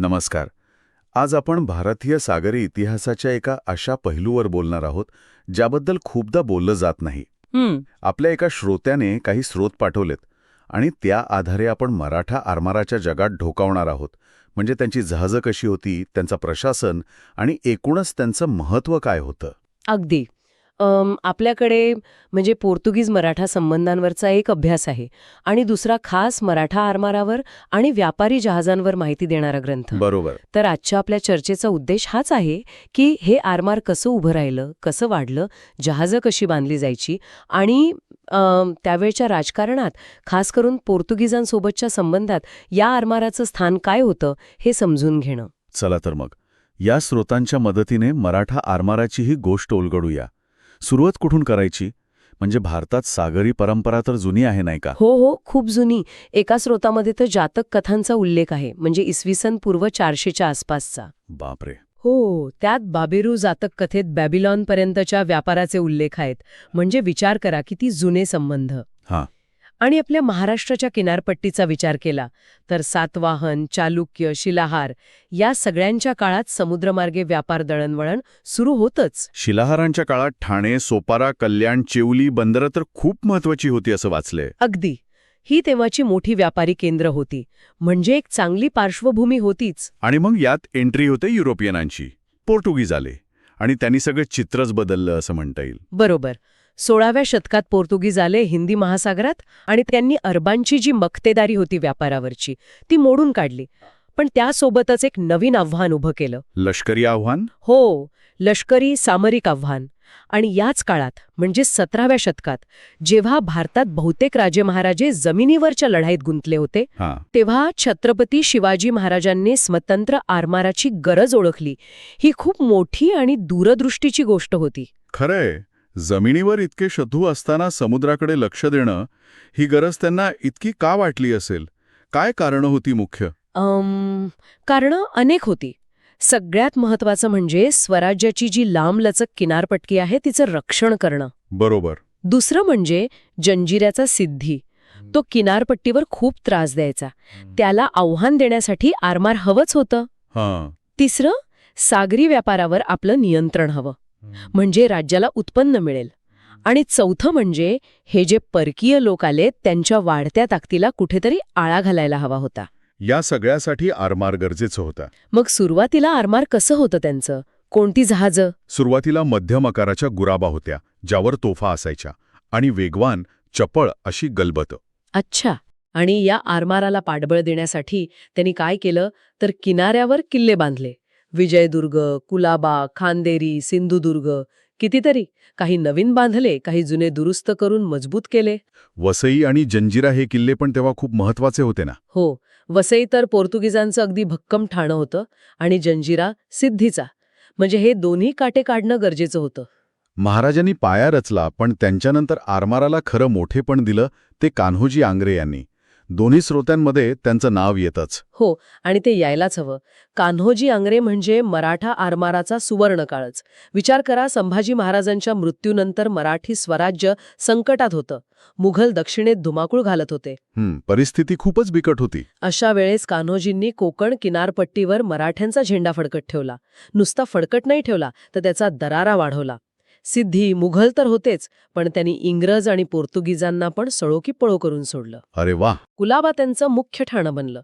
नमस्कार. आज आपण भारतीय सागरी इतिहासाच्या एका अशा पैलूवर बोलणार आहोत ज्याबद्दल खूपदा बोललं जात नाही. आपल्या एका श्रोत्याने काही स्रोत पाठवलेत आणि त्या आधारे आपण मराठा आरमाराच्या जगात ढोकावणार आहोत. म्हणजे त्यांची जहाजं कशी होती त्यांचं प्रशासन आणि एकूणच त्यांचं महत्त्व काय होतं? अगदी. आपल्याकडे म्हणजे पोर्तुगीज मराठा संबंधांवरचा एक अभ्यास आहे आणि दुसरा खास मराठा आरमारावर आणि व्यापारी जहाजांवर माहिती देणारा ग्रंथ. बरोबर. तर आजच्या आपल्या चर्चेचा उद्देश हाच आहे की हे आरमार कसं उभं राहिलं कसं वाढलं जहाजं कशी बांधली जायची आणि त्यावेळच्या राजकारणात खास करून पोर्तुगीजांसोबतच्या संबंधात या आरमाराचं स्थान काय होतं हे समजून घेणं. चला तर मग. या स्रोतांच्या मदतीने मराठा आरमाराची ही गोष्ट उलगडूया. सुरुवात कुठून करायची? म्हणजे भारतात सागरी परंपरा तर जुनी आहे नाही का? हो हो खूप जुनी. एका स्रोतामध्ये तर जातक कथांचा उल्लेख आहे म्हणजे इसवी सन पूर्व चारशेच्या आसपासचा. बापरे. हो त्यात बाबेरू जातक कथेत बॅबिलॉनपर्यंतच्या व्यापाराचे उल्लेख आहेत. म्हणजे विचार करा किती जुने संबंध. हां. आणि आपल्या महाराष्ट्राच्या किनारपट्टीचा विचार केला तर सातवाहन चालुक्य शिलाहार या सगळ्यांच्या काळात समुद्रमार्गे व्यापार दळणवळण सुरू होतच. शिलाहारांच्या काळात ठाणे सोपारा कल्याण चिवली बंदरं तर खूप महत्वाची होती असं वाचलंय. अगदी. ही तेव्हाची मोठी व्यापारी केंद्र होती. म्हणजे एक चांगली पार्श्वभूमी होतीच. आणि मग यात एंट्री होते युरोपियनांची पोर्तुगीज आले. आणि त्यांनी सगळं चित्रच बदललं असं म्हणता येईल. बरोबर. सोळाव्या शतकात पोर्तुगीज आले हिंदी महासागरात आणि त्यांनी अरबांची जी मक्तेदारी होती व्यापारावरची ती मोडून काढली. पण त्यासोबतच एक नवीन आव्हान उभं केलं. लष्करी आव्हान? हो लष्करी सामरिक आव्हान. आणि याच काळात म्हणजे सतराव्या शतकात जेव्हा भारतात बहुतेक राजे महाराजे जमिनीवरच्या लढाईत गुंतले होते तेव्हा छत्रपती शिवाजी महाराजांनी स्वतंत्र आरमाराची गरज ओळखली. ही खूप मोठी आणि दूरदृष्टीची गोष्ट होती. खरंय. जमिनीवर इतके शत्रू असताना समुद्राकडे लक्ष देणं ही गरज त्यांना इतकी का वाटली असेल? काय कारणं होती मुख्य? अम, कारणं अनेक होती. सगळ्यात महत्वाचं म्हणजे स्वराज्याची जी लांबलचक किनारपट्टी आहे तिचं रक्षण करणं. बरोबर. दुसरं म्हणजे जंजिऱ्याचा सिद्धी. तो किनारपट्टीवर खूप त्रास द्यायचा. त्याला आव्हान देण्यासाठी आरमार हवंच होतं. तिसरं सागरी व्यापारावर आपलं नियंत्रण हवं. म्हणजे राज्याला उत्पन्न मिळेल. आणि चौथं म्हणजे हे जे परकीय लोक आले त्यांच्या वाढत्या ताकदीला कुठेतरी आळा घालायला हवा होता. या सगळ्यासाठी आरमार गरजेचं होता. मग सुरुवातीला आरमार कसं होतं त्यांचं? कोणती जहाजं? सुरुवातीला मध्यम आकाराच्या गुराबा होत्या ज्यावर तोफा असायच्या आणि वेगवान चपळ अशी गलबत. अच्छा. आणि या आरमाराला पाठबळ देण्यासाठी त्यांनी काय केलं? तर किनाऱ्यावर किल्ले बांधले. विजयदुर्ग कुलाबा खांदेरी सिंधुदुर्ग कितीतरी. काही नवीन बांधले काही जुने दुरुस्त करून मजबूत केले. वसई आणि जंजिरा हे किल्ले पण तेव्हा खूप महत्त्वाचे होते ना? हो. वसई तर पोर्तुगीजांचं अगदी भक्कम ठाणं होतं आणि जंजिरा सिद्धीचा. म्हणजे हे दोन्ही काटे काढणं गरजेचं होतं. महाराजांनी पाया रचला पण त्यांच्यानंतर आरमाराला खरं मोठेपण दिलं ते कान्होजी आंग्रे यांनी. दोन्ही स्रोत्यांमध्ये त्यांचं नाव येतच. हो आणि ते यायलाच हवं. कान्होजी आंग्रे म्हणजे मराठा आरमाराचा सुवर्णकाळच. विचार करा संभाजी महाराजांच्या मृत्यूनंतर मराठी स्वराज्य संकटात होतं. मुघल दक्षिणेत धुमाकूळ घालत होते. परिस्थिती खूपच बिकट होती. अशा वेळेस कान्होजींनी कोकण किनारपट्टीवर मराठ्यांचा झेंडा फडकत ठेवला. नुसता फडकट नाही ठेवला तर त्याचा दरारा वाढवला. सिद्धी मुघल तर होतेच पण त्यांनी इंग्रज आणि पोर्तुगीजांना पण सळोकी पळो करून सोडलं. अरे वा! कुलाबा त्यांचं मुख्य ठाणं बनलं.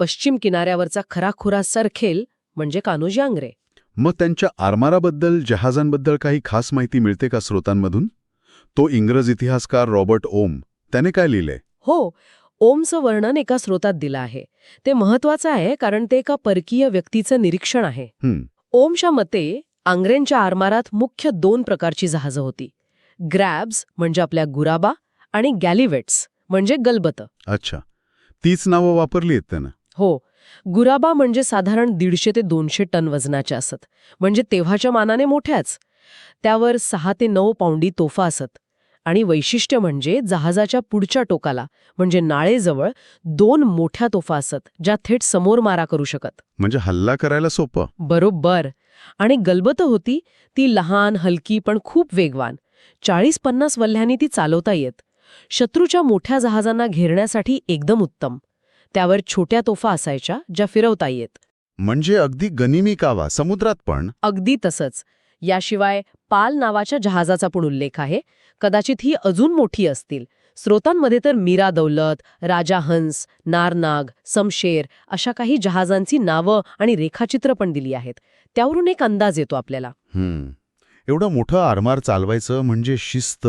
पश्चिम किनाऱ्यावरचा खराखुरा सरखेल म्हणजे कान्होजी आंग्रे. मग त्यांच्या आरमाराबद्दल जहाजांबद्दल काही खास माहिती मिळते का स्रोतांमधून? तो इंग्रज इतिहासकार रॉबर्ट ओम त्याने काय लिहिलंय हो ओमचं वर्णन एका स्रोतात दिलं आहे. ते महत्वाचं आहे कारण ते एका परकीय व्यक्तीचं निरीक्षण आहे. ओमच्या मते आंग्रेंच्या आरमारात मुख्य दोन प्रकारची जहाजं होती. ग्रॅब्स म्हणजे आपल्या गुराबा आणि गॅलिवेट्स म्हणजे गलबत. अच्छा. तीच नावं वापरली आहेत त्यानं. हो. गुराबा म्हणजे साधारण दीडशे ते दोनशे टन वजनाच्या असत. म्हणजे तेव्हाच्या मानाने मोठ्याच. त्यावर सहा ते नऊ पाऊंडी तोफा असत. आणि वैशिष्ट्य म्हणजे जहाजाच्या पुढच्या टोकाला म्हणजे नाळेजवळ दोन मोठ्या तोफा असत ज्या थेट समोर मारा करू शकत. म्हणजे हल्ला करायला सोपं. बरोबर. आणि गलबत होती ती लहान हलकी पण खूप वेगवान. चाळीस पन्नास वल्ह्यांनी ती चालवता येत. शत्रूच्या मोठ्या जहाजांना घेरण्यासाठी एकदम उत्तम. त्यावर छोट्या तोफा असायच्या ज्या फिरवता येत. म्हणजे अगदी गनिमी कावा समुद्रात पण? अगदी तसंच. याशिवाय पाल नावाच्या जहाजाचा पण उल्लेख आहे. कदाचित ही अजून मोठी असतील. स्रोतांमध्ये तर मीरा दौलत राजा हंस नारनाग समशेर अशा काही जहाजांची नावं आणि रेखाचित्र पण दिली आहेत. त्यावरून एक अंदाज येतो आपल्याला. एवढं मोठं आरमार चालवायचं म्हणजे शिस्त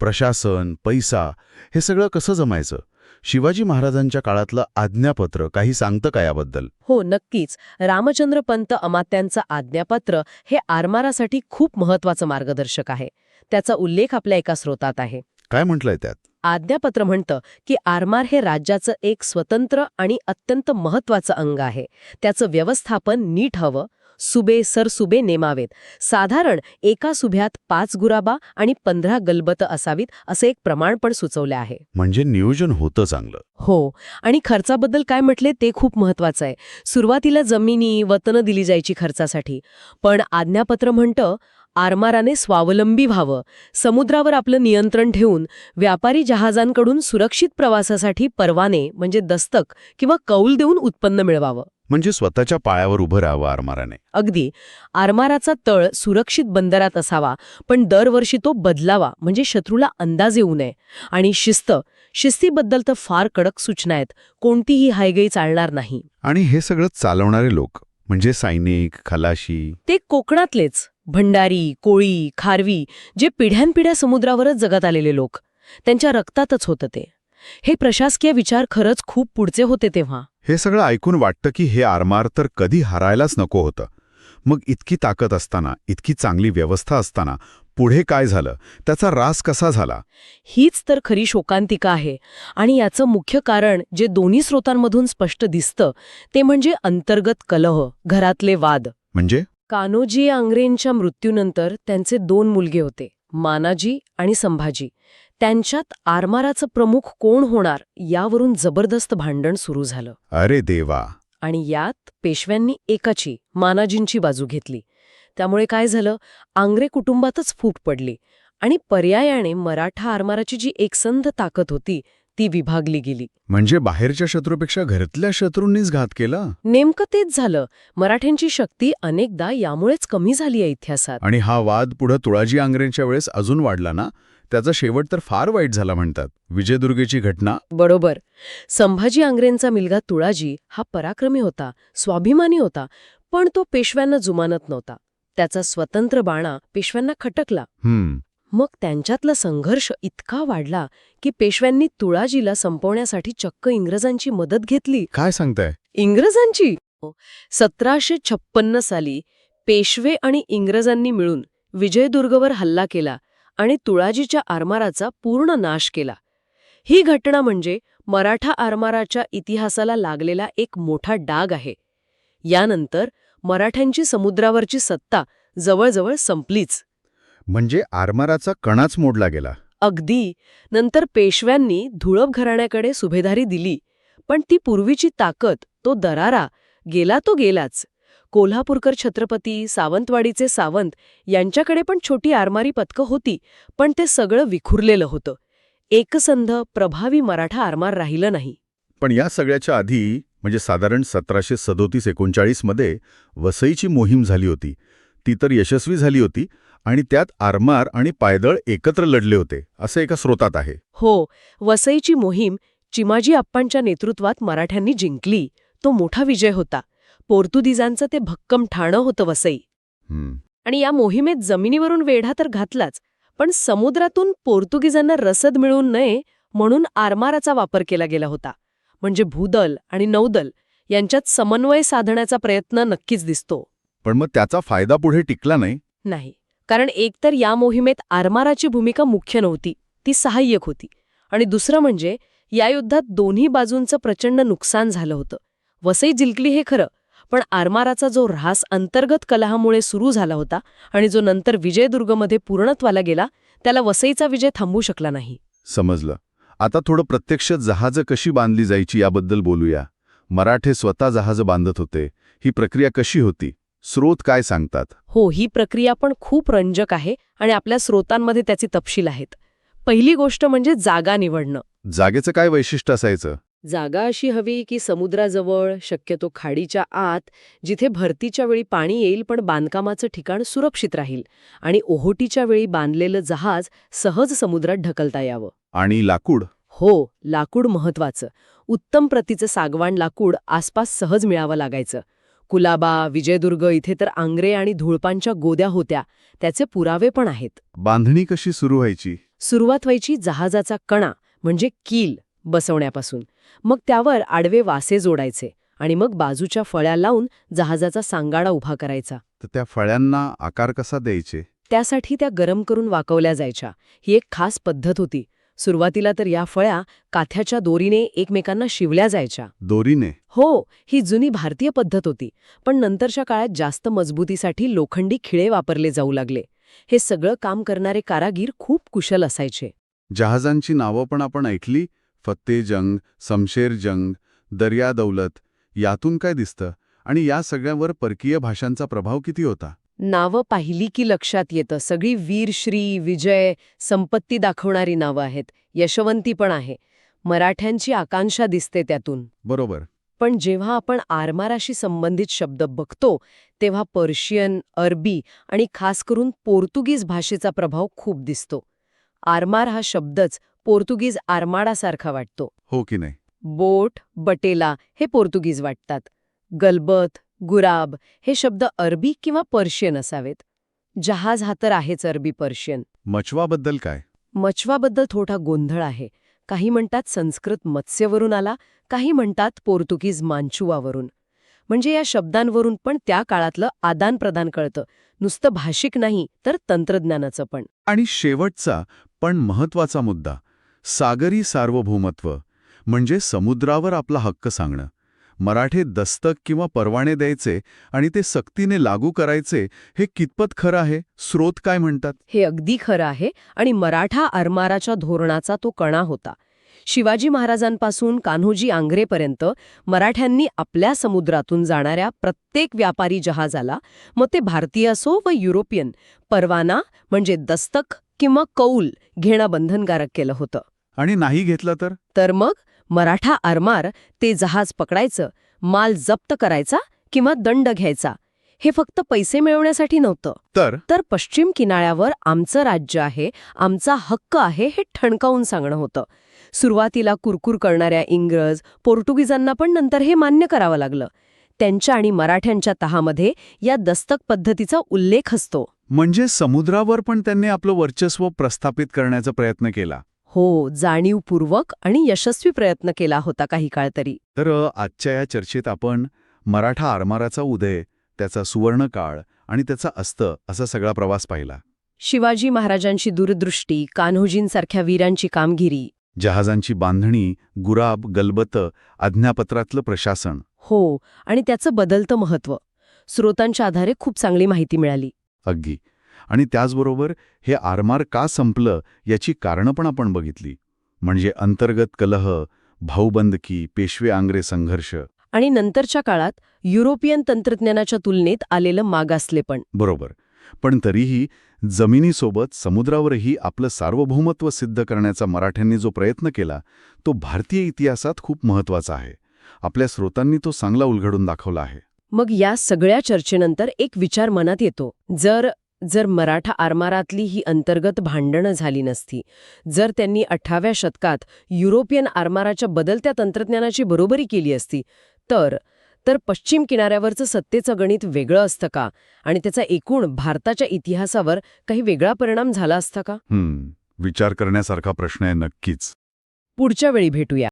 प्रशासन पैसा हे सगळं कसं जमायचं? शिवाजी महाराजांच्या काळातलं आज्ञापत्र काही सांगतं का याबद्दल? हो नक्कीच. रामचंद्र पंत अमात्यांचं आज्ञापत्र हे आरमारासाठी खूप महत्वाचं मार्गदर्शक आहे. त्याचा उल्लेख आपल्या एका स्रोतात आहे. काय म्हटलंय त्यात? आज्ञापत्र म्हणतं की आरमार हे राज्याचं एक स्वतंत्र आणि अत्यंत महत्वाचं अंग आहे. त्याचं व्यवस्थापन नीट हवं सुबे सरसुबे नेमावेत. साधारण एका सुभ्यात पाच गुराबा आणि पंधरा गलबत असावीत असं एक प्रमाण पण सुचवलं आहे. म्हणजे नियोजन होतं चांगलं. हो आणि खर्चाबद्दल काय म्हटले ते खूप महत्वाचं आहे. सुरुवातीला जमिनी वतनं दिली जायची खर्चासाठी. पण आज्ञापत्र म्हणतं आरमाराने स्वावलंबी व्हावं. समुद्रावर आपलं नियंत्रण ठेवून व्यापारी जहाजांकडून सुरक्षित प्रवासासाठी परवाने म्हणजे दस्तक किंवा कौल देऊन उत्पन्न मिळवावं. म्हणजे स्वतःच्या पायावर उभं राहावं आरमाराने. अगदी. आरमाराचा तळ सुरक्षित बंदरात असावा पण दरवर्षी तो बदलावा म्हणजे शत्रूला अंदाज येऊ नये. आणि शिस्त शिस्तीबद्दल तर फार कडक सूचना आहेत कोणतीही हायगई चालणार नाही. आणि हे सगळं चालवणारे लोक म्हणजे सैनिक खलाशी? ते कोकणातलेच. भंडारी कोळी खारवी जे पिढ्यानपिढ्या समुद्रावरच जगत आलेले लोक. त्यांच्या रक्तातच होतं ते. हे प्रशासकीय विचार खरंच खूप पुढचे होते तेव्हा. हे सगळं ऐकून वाटतं की हे आरमार तर कधी हरायलाच नको होतं. मग इतकी ताकद असताना इतकी चांगली व्यवस्था असताना पुढे काय झालं? त्याचा रास कसा झाला? हीच तर खरी शोकांतिका आहे. आणि याचं मुख्य कारण जे दोन्ही स्रोतांमधून स्पष्ट दिसतं ते म्हणजे अंतर्गत कलह घरातले वाद. म्हणजे? कान्होजी आंग्रेंच्या मृत्यूनंतर त्यांचे दोन मुलगे होते मानाजी आणि संभाजी. त्यांच्यात आरमाराचं प्रमुख कोण होणार यावरून जबरदस्त भांडण सुरू झालं. अरे देवा! आणि यात पेशव्यांनी एकाची मानाजींची बाजू घेतली. त्यामुळे काय झालं आंग्रे कुटुंबातच फूट पडली आणि पर्यायाने मराठा आरमाराची जी एकसंध ताकद होती ती विभागली गेली. म्हणजे बाहेरच्या शत्रूपेक्षा घरातल्या शत्रूंनीच घात केला? नेमकं तेच झालं. मराठ्यांची शक्ती अनेकदा यामुळेच कमी झाली आहे इतिहासात. आणि हा वाद पुढं तुळाजी आंग्रेंच्या वेळेस अजून वाढला ना? त्याचा शेवट तर फार वाईट झाला म्हणतात. विजयदुर्गेची घटना? बरोबर. संभाजी आंग्रेंचा मुलगा तुळाजी हा पराक्रमी होता स्वाभिमानी होता पण तो पेशव्यांना जुमानत नव्हता. त्याचा स्वतंत्र बाणा पेशव्यांना खटकला. हम्म. मग त्यांच्यातला संघर्ष इतका वाढला की पेशव्यांनी तुळाजीला संपवण्यासाठी चक्क इंग्रजांची मदत घेतली. काय सांगताय? इंग्रजांची? सतराशे छप्पन्न साली पेशवे आणि इंग्रजांनी मिळून विजयदुर्गवर हल्ला केला आणि तुळाजीच्या आरमाराचा पूर्ण नाश केला. ही घटना म्हणजे मराठा आरमाराच्या इतिहासाला लागलेला एक मोठा डाग आहे. यानंतर मराठ्यांची समुद्रावरची सत्ता जवळजवळ संपलीच. म्हणजे आरमाराचा कणाच मोडला गेला. अगदी. नंतर पेशव्यांनी धुळप घराण्याकडे सुभेदारी दिली. पण ती पूर्वीची ताकद तो दरारा गेला तो गेलाच. कोल्हापूरकर छत्रपती सावंतवाडीचे सावंत यांच्याकडे पण छोटी आरमारी पथकं होती पण ते सगळं विखुरलेलं होतं. एकसंध प्रभावी मराठा आरमार राहिलं नाही. पण या सगळ्याच्या आधी म्हणजे साधारण सतराशे सदोतीस एकोणचाळीसमध्ये वसईची मोहीम झाली होती. ती तर यशस्वी झाली होती आणि त्यात आरमार आणि पायदळ एकत्र लढले होते असं एका स्रोतात आहे. हो वसईची मोहीम चिमाजी अप्पांच्या नेतृत्वात मराठ्यांनी जिंकली. तो मोठा विजय होता. पोर्तुगीजांचं ते भक्कम ठाणं होतं वसई. आणि या मोहिमेत जमिनीवरून वेढा तर घातलाच पण समुद्रातून पोर्तुगीजांना रसद मिळू नये म्हणून आरमाराचा वापर केला गेला होता. म्हणजे भूदल आणि नौदल यांच्यात समन्वय साधण्याचा प्रयत्न नक्कीच दिसतो. पण मग त्याचा फायदा पुढे टिकला नाही? नाही. कारण एकतर या मोहिमेत आरमाराची भूमिका मुख्य नव्हती ती सहाय्यक होती. आणि दुसरं म्हणजे या युद्धात दोन्ही बाजूंचं प्रचंड नुकसान झालं होतं. वसई जिंकली हे खरं पण आरमाराचा जो ऱ्हास अंतर्गत कलहामुळे सुरू झाला होता आणि जो नंतर विजयदुर्गमध्ये पूर्णत्वाला गेला त्याला वसईचा विजय थांबू शकला नाही. समजलं. आता थोडं प्रत्यक्ष जहाजं कशी बांधली जायची याबद्दल बोलूया. मराठे स्वतः जहाजं बांधत होते. ही प्रक्रिया कशी होती? स्रोत काय सांगतात? हो ही प्रक्रिया पण खूप रंजक आहे आणि आपल्या स्रोतांमध्ये त्याचे तपशील आहेत. पहिली गोष्ट म्हणजे जागा निवडणं. जागेचं काय वैशिष्ट्य असायचं? जागा अशी हवी की समुद्राजवळ शक्यतो खाडीच्या आत जिथे भरतीच्या वेळी पाणी येईल पण बांधकामाचं ठिकाण सुरक्षित राहील आणि ओहोटीच्या वेळी बांधलेलं जहाज सहज समुद्रात ढकलता यावं. आणि लाकूड? हो लाकूड महत्वाचं उत्तम प्रतीचं सागवान लाकूड आसपास सहज मिळावं लागायचं. कुलाबा विजयदुर्ग इथे तर आंग्रे आणि धुळपांच्या गोद्या होत्या. त्याचे पुरावे पण आहेत. बांधणी कशी सुरू व्हायची? सुरुवात व्हायची जहाजाचा कणा म्हणजे कील बसवण्यापासून. मग त्यावर आडवे वासे जोडायचे आणि मग बाजूच्या फळ्या लावून जहाजाचा सांगाडा उभा करायचा. तर त्या फळ्यांना आकार कसा द्यायचे? त्यासाठी त्या गरम करून वाकवल्या जायच्या. ही एक खास पद्धत होती. सुरुवातीला तर या फळ्या काथ्याच्या दोरीने एकमेकांना शिवल्या जायच्या. दोरीने? हो ही जुनी भारतीय पद्धत होती पण नंतरच्या काळात जास्त मजबूतीसाठी लोखंडी खिळे वापरले जाऊ लागले. हे सगळं काम करणारे कारागीर खूप कुशल असायचे. जहाजांची नावं पण आपण ऐकली फत्ते जंग समशेर जंग दर्या दौलत यातून काय दिसतं? आणि या सगळ्यावर परकीय भाषांचा प्रभाव किती होता? नावं पाहिली की लक्षात येतं. सगळी वीरश्री विजय संपत्ती दाखवणारी नावं आहेत. यशवंती पण आहे. मराठ्यांची आकांक्षा दिसते त्यातून. बरोबर. पण जेव्हा आपण आरमाराशी संबंधित शब्द बघतो तेव्हा पर्शियन अरबी आणि खास करून पोर्तुगीज भाषेचा प्रभाव खूप दिसतो. आरमार हा शब्दच पोर्तुगीज आरमाडासारखा वाटतो. हो की नाही? बोट बटेला हे पोर्तुगीज वाटतात. गलबत गुराब हे शब्द अरबी किंवा पर्शियन असावेत. जहाज हा तर आहेच अरबी पर्शियन. मचवाबद्दल काय? मचवाबद्दल थोडा गोंधळ आहे. काही म्हणतात संस्कृत मत्स्यवरून आला काही म्हणतात पोर्तुगीज मांचुवावरून म्हणजे या शब्दांवरून पण त्या काळातलं आदानप्रदान कळतं. नुसतं भाषिक नाही तर तंत्रज्ञानाचं पण. आणि शेवटचा पण महत्त्वाचा मुद्दा सागरी सार्वभौमत्व म्हणजे समुद्रावर आपला हक्क सांगणं. मराठे दस्तक किंवा परवाने द्यायचे आणि ते सक्तीने लागू करायचे हे कितपत खरं आहे? स्रोत काय म्हणतात? हे अगदी खरं आहे आणि मराठा आरमाराच्या धोरणाचा तो कणा होता. शिवाजी महाराजांपासून कान्होजी आंग्रेपर्यंत मराठ्यांनी आपल्या समुद्रातून जाणाऱ्या प्रत्येक व्यापारी जहाजाला मग ते भारतीय असो व युरोपियन परवाना म्हणजे दस्तक किंवा कौल घेणं बंधनकारक केलं होतं. आणि नाही घेतलं तर? तर मग मराठा आरमार ते जहाज पकडायचं माल जप्त करायचा किंवा दंड घ्यायचा हे फक्त पैसे मिळवण्यासाठी नव्हतं. तर? तर पश्चिम किनाऱ्यावर आमचं राज्य आहे आमचा हक्क आहे हे ठणकावून सांगणं होतं. सुरुवातीला कुरकुर करणाऱ्या इंग्रज पोर्तुगीजांना पण नंतर हे मान्य करावं लागलं. त्यांच्या आणि मराठ्यांच्या तहामध्ये या दस्तक पद्धतीचा उल्लेख असतो. म्हणजे समुद्रावर पण त्यांनी आपलं वर्चस्व प्रस्थापित करण्याचा प्रयत्न केला. हो जाणीवपूर्वक आणि यशस्वी प्रयत्न केला होता काही काळ तरी. तर आजच्या या चर्चेत आपण मराठा आरमाराचा उदय त्याचा सुवर्णकाळ आणि त्याचा अस्त असा सगळा प्रवास पाहिला. शिवाजी महाराजांची दूरदृष्टी कान्होजींसारख्या वीरांची कामगिरी. जहाजांची बांधणी गुराब गलबत आज्ञापत्रातलं प्रशासन. हो आणि त्याचं बदलतं महत्त्व. स्रोतांच्या आधारे खूप चांगली माहिती मिळाली. अगदी. आणि त्याचबरोबर हे आरमार का संपलं याची कारणं पण आपण बघितली. म्हणजे अंतर्गत कलह भाऊबंदकी पेशवे आंग्रे संघर्ष. आणि नंतरच्या काळात युरोपियन तंत्रज्ञानाच्या तुलनेत आलेलं मागासलेपण बरोबर. पण तरीही जमिनीसोबत समुद्रावरही आपलं सार्वभौमत्व सिद्ध करण्याचा मराठ्यांनी जो प्रयत्न केला तो भारतीय इतिहासात खूप महत्त्वाचा आहे. आपल्या स्रोतांनी तो चांगला उलगडून दाखवला आहे. मग या सगळ्या चर्चेनंतर एक विचार मनात येतो. जर जर मराठा आरमारातली ही अंतर्गत भांडणं झाली नसती जर त्यांनी अठराव्या शतकात युरोपियन आरमाराच्या बदलत्या तंत्रज्ञानाची बरोबरी केली असती तर तर पश्चिम किनाऱ्यावरचं सत्तेचं गणित वेगळं असतं का? आणि त्याचा एकूण भारताच्या इतिहासावर काही वेगळा परिणाम झाला असता का? विचार करण्यासारखा प्रश्न आहे नक्कीच. पुढच्या वेळी भेटूया.